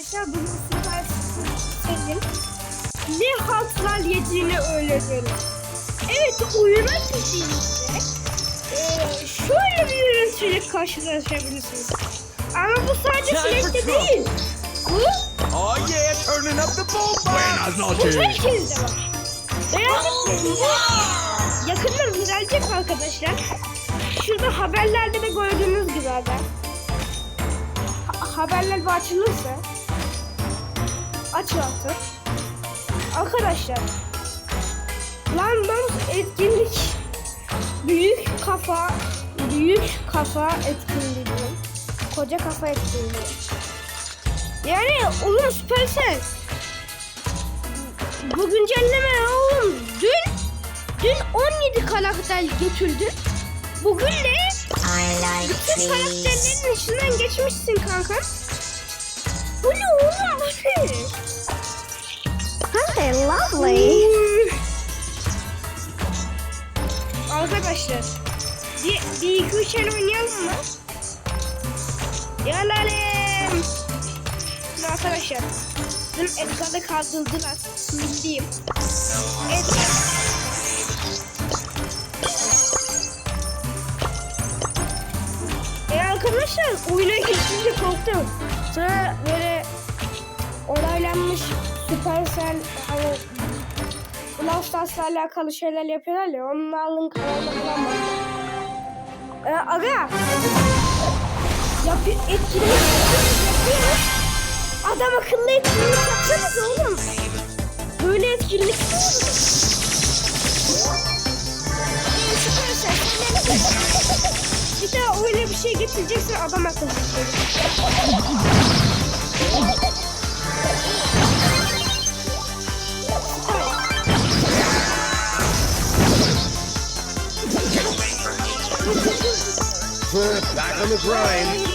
Arkadaşlar bugün süper senin ne haltlar yediğini öğreniyoruz. Evet oyuna girdiğinizde eee şöyle bir görüntüyle karşılaşabilirsiniz. Ama bu sadece trouble. değil. Bu, Oh yeah, turning up the boom Buenas bu noches. herkeste var. Yakında düzelecek arkadaşlar. Şurada haberlerde de gördüğünüz gibi haber. Ha- haberler bir açılırsa aç. Arkadaşlar. London etkinlik. Büyük kafa büyük kafa etkinliği. Koca kafa etkinliği. Yani oğlum Supercell bu güncelleme oğlum. Dün dün 17 karakter götürdü. Bugün de like bütün karakterlerin içinden geçmişsin kanka. Bu ne oğlum? bu ne Lovely. Arkadaşlar bir, bir iki üç el oynayalım mı? Yalalım. Şimdi arkadaşlar dün Edgar'da kaldırdılar. Bildiğim. Edgar. E arkadaşlar oyuna geçince korktum. Sonra böyle olaylanmış Supercell hani Brawl Stars'la alakalı şeyler yapıyorlar ya onların kanalına falan bak. Ee, aga Yapı etkinlik yapıyor. Adam akıllı etkinlik yapsanız oğlum. Böyle etkinlik mi olur? Sen Bir daha öyle bir şey getireceksin adam akıllı. Back on the grind.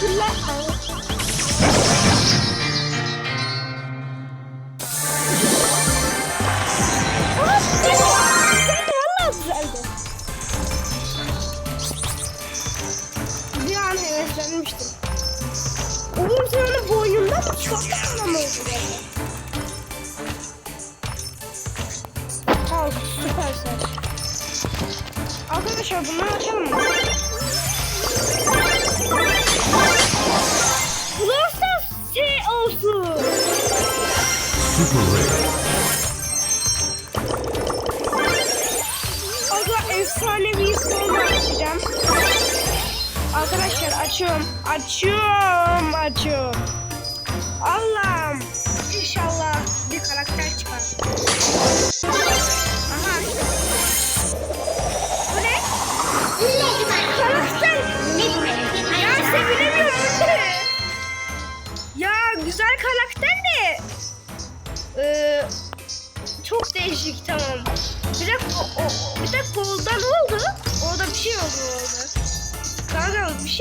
Teşekkürler. Bir an heveslenmiştim. Oğlum sen onu boynundan mı çıkarttın böyle? Al süpersin. Arkadaşlar bunları açalım mı? Super rare. Aga efsanevi sonra açacağım. Arkadaşlar açıyorum. Açıyorum. Açıyorum. Allah'ım. İnşallah bir karakter çıkar. Aha. Bu ne? Karakter.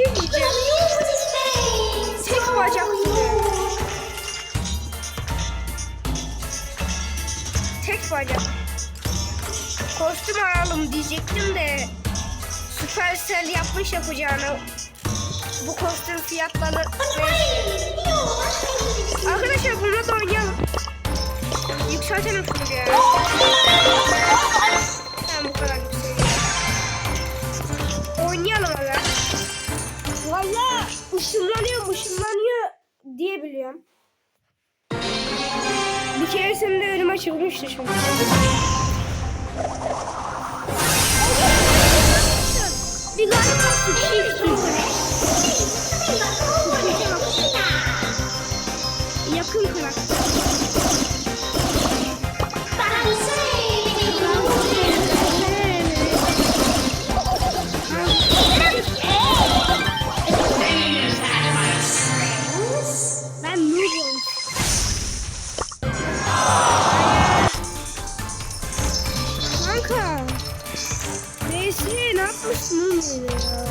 Şey diyeceğim. Tek bacak. Tek bacak. Kostüm alalım diyecektim de Supercell yapmış yapacağını. Bu kostüm fiyatları Arkadaşlar bunu da oynayalım. Yükseltelim şunu bir ya. Tamam bu kadar yükseliyor. Oynayalım aga. Işınlanıyor ışınlanıyor diye biliyorum. Bir keresinde önüme çıkmıştı şimdi. Bir galiba sıçmıştı. Yakın karakter. yapmışsın oğlum ya.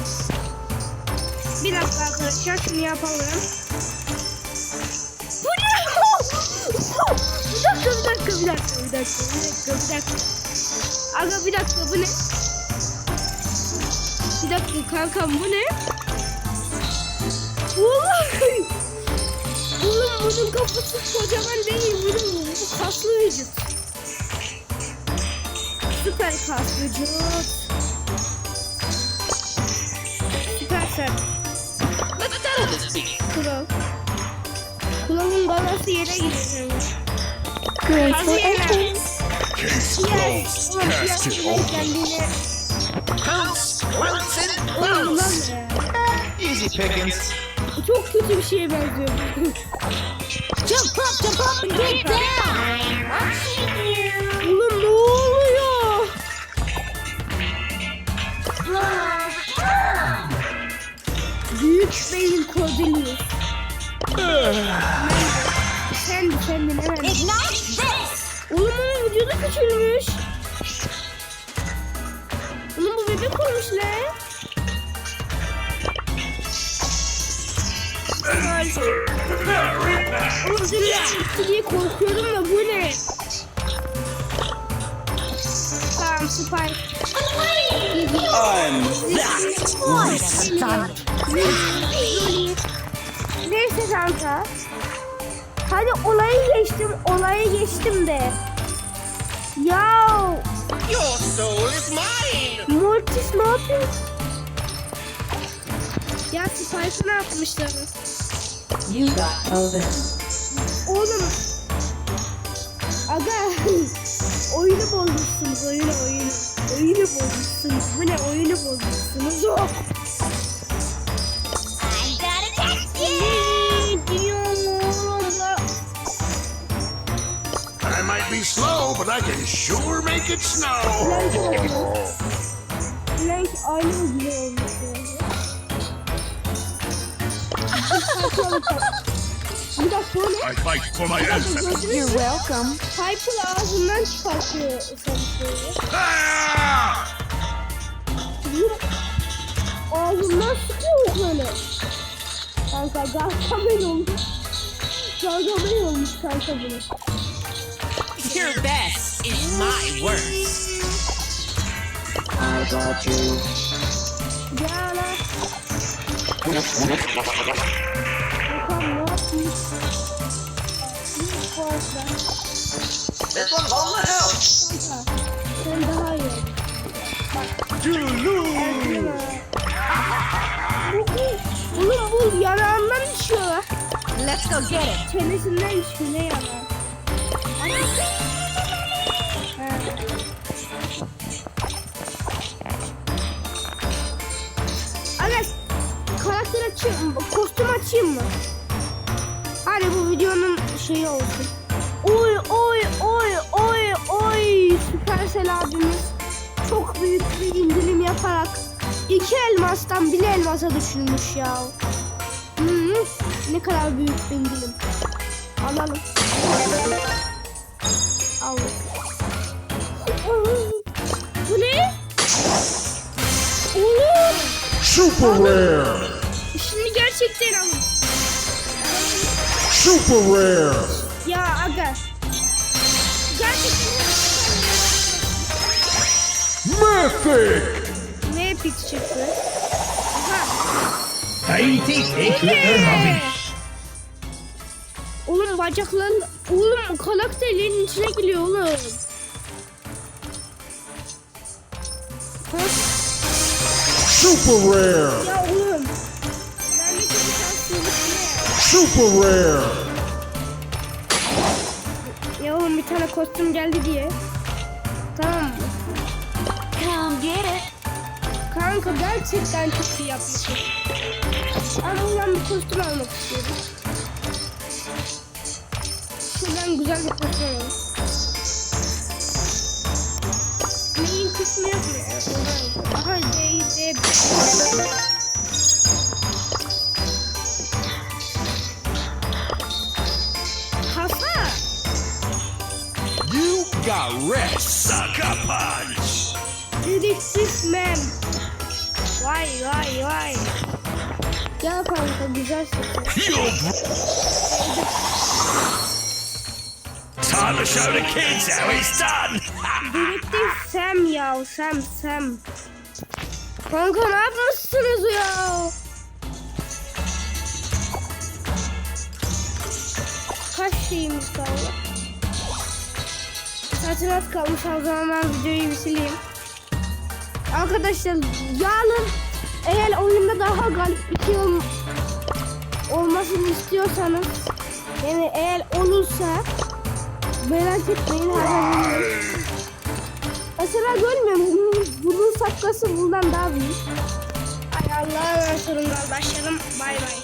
Bir dakika arkadaşlar şunu yapalım. Bu ne? bir dakika bir dakika bir dakika bir dakika bir dakika bir dakika. Aga bir dakika bu ne? Bir dakika kankam bu ne? Vallahi. Oğlum bunun kafası kocaman değil. Bunun bu kaslı vücut. Süper kas vücut. Süper sen. Kral. Kralın galası yere gidiyor. Grateful Hazır entrance. Case closed. Bile open. pounce. ulan ya. Easy pickings. Çok kötü bir şeye benziyor. Jump up, jump up and get down. Oğlum Büyük beyin Cordelius. Sen ne? Ignite this. Oğlum onun vücudu küçülmüş. Oğlum bu bebek olmuş lan. Oğlum seni diye korkuyorum da bu ne? Tamam Spike. I'm that. Neyse kanka. Hadi olayı geçtim, olayı geçtim de. Ya Your soul is mine. Mortis ne yapıyor? Ya Spike'ı ne yapmışlar? You got over. Oğlum. Aga. Oyunu bozmuşsunuz oyunu oyunu. Oyunu bozmuşsunuz. Bu ne oyunu bozmuşsunuz? Oh. I you. I might be slow, but I can sure make it snow. Blank olmuş. Blank aynı gibi olmuş. yani. Bir dakika o ne? I fight for my ancestors. Gördünüz mü? You're welcome. Piper'ı ağzından çıkartıyor sanki. Ah! Ağzından sıkıyor böyle. Kanka Gargamel olmuş. Gargamel olmuş kanka bunu. Your best is my worst. Ya lan. Bakalım ne house. Kanka sen daha iyi. düşüyor lan. Let's go get it. Çenesinden düşüyor ne yanağı? Aga karakter açayım mı? Kostüm açayım mı? Hadi bu videonun şeyi olsun. Oy oy oy oy oy Süpersel abimiz çok büyük bir indirim yaparak iki elmastan bir elmasa düşürmüş ya. Hmm, ne kadar büyük bir indirim. Alalım. Al. Bu ne? Oğlum. Super rare. Şimdi gerçekten alın. Super rare. Ya aga. Gerçekten Mythic. ne epic çıktı? Aha. Hey, Oğlum bacakların... Oğlum karakterlerin içine giriyor oğlum. Super rare. Ya Super rare. Ya oğlum bir tane kostüm geldi diye. Tamam mı? Come get it. Kanka gerçekten çok iyi yapmışsın. Ama ben bir kostüm almak istiyorum. Şuradan güzel bir kostüm alalım. Neyin kısmı yok mu? Aha D, D. Got rest. Sucker punch. Dedektif Man. vay vay vay. Gel kanka güzel seçim. You're Time to show the kids how it's done. Dedektif Sam ya Sam Sam. Kanka ne yapmışsınız ya? Kaç şeyimiz kaldı? Zaten az kalmış o zaman ben videoyu bir sileyim. Arkadaşlar yarın eğer oyunda daha galip bir şey ol- olmasını istiyorsanız yani eğer olursa merak etmeyin haberiniz Mesela görmüyor musun? Bunun, şapkası bundan daha büyük. Ay Allah'a emanet olun. Başlayalım. Bay bay.